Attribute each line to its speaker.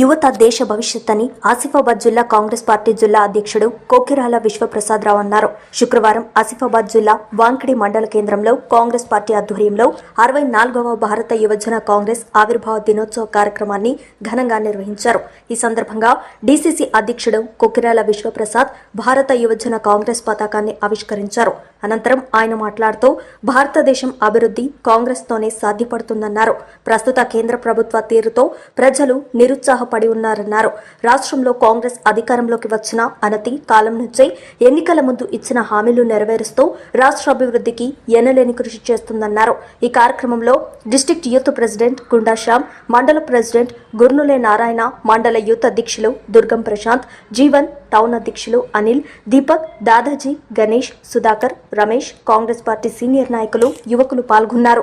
Speaker 1: యువత దేశ భవిష్యత్ అని ఆసిఫాబాద్ జిల్లా కాంగ్రెస్ పార్టీ జిల్లా అధ్యక్షుడు కోకిరాల విశ్వప్రసాదరావు అన్నారు. శుక్రవారం ఆసిఫాబాద్ జిల్లా వాంకిడి మండల కేంద్రంలో కాంగ్రెస్ పార్టీ ఆధ్వర్యంలో అరవై నాలుగవ భారత యువజన కాంగ్రెస్ ఆవిర్భావ దినోత్సవ కార్యక్రమాన్ని ఘనంగా నిర్వహించారు. ఈ సందర్భంగా డీసీసీ అధ్యక్షుడు కొకిరాల విశ్వప్రసాద్ భారత యువజన కాంగ్రెస్ పతాకాన్ని ఆవిష్కరించారు. అనంతరం ఆయన మాట్లాడుతూ భారతదేశం అభివృద్ధి కాంగ్రెస్తోనే సాధ్యపడుతుందన్నారు. ప్రస్తుత కేంద్ర ప్రభుత్వ తీరుతో ప్రజలు నిరుత్సాహ ఉత్సాహపడి ఉన్నారన్నారు. రాష్ట్రంలో కాంగ్రెస్ అధికారంలోకి వచ్చిన అనతి కాలం నుంచే ఎన్నికల ముందు ఇచ్చిన హామీలు నెరవేరుస్తూ రాష్ట్ర అభివృద్ధికి ఎనలేని కృషి చేస్తుందన్నారు. ఈ కార్యక్రమంలో డిస్టిక్ట్ యూత్ ప్రెసిడెంట్ గుండాశ్యామ్ మండల ప్రెసిడెంట్ గుర్నులే నారాయణ మండల యూత్ అధ్యక్షులు దుర్గం ప్రశాంత్ జీవన్ టౌన్ అధ్యక్షులు అనిల్ దీపక్ దాదాజీ గణేష్ సుధాకర్ రమేష్ కాంగ్రెస్ పార్టీ సీనియర్ నాయకులు యువకులు పాల్గొన్నారు.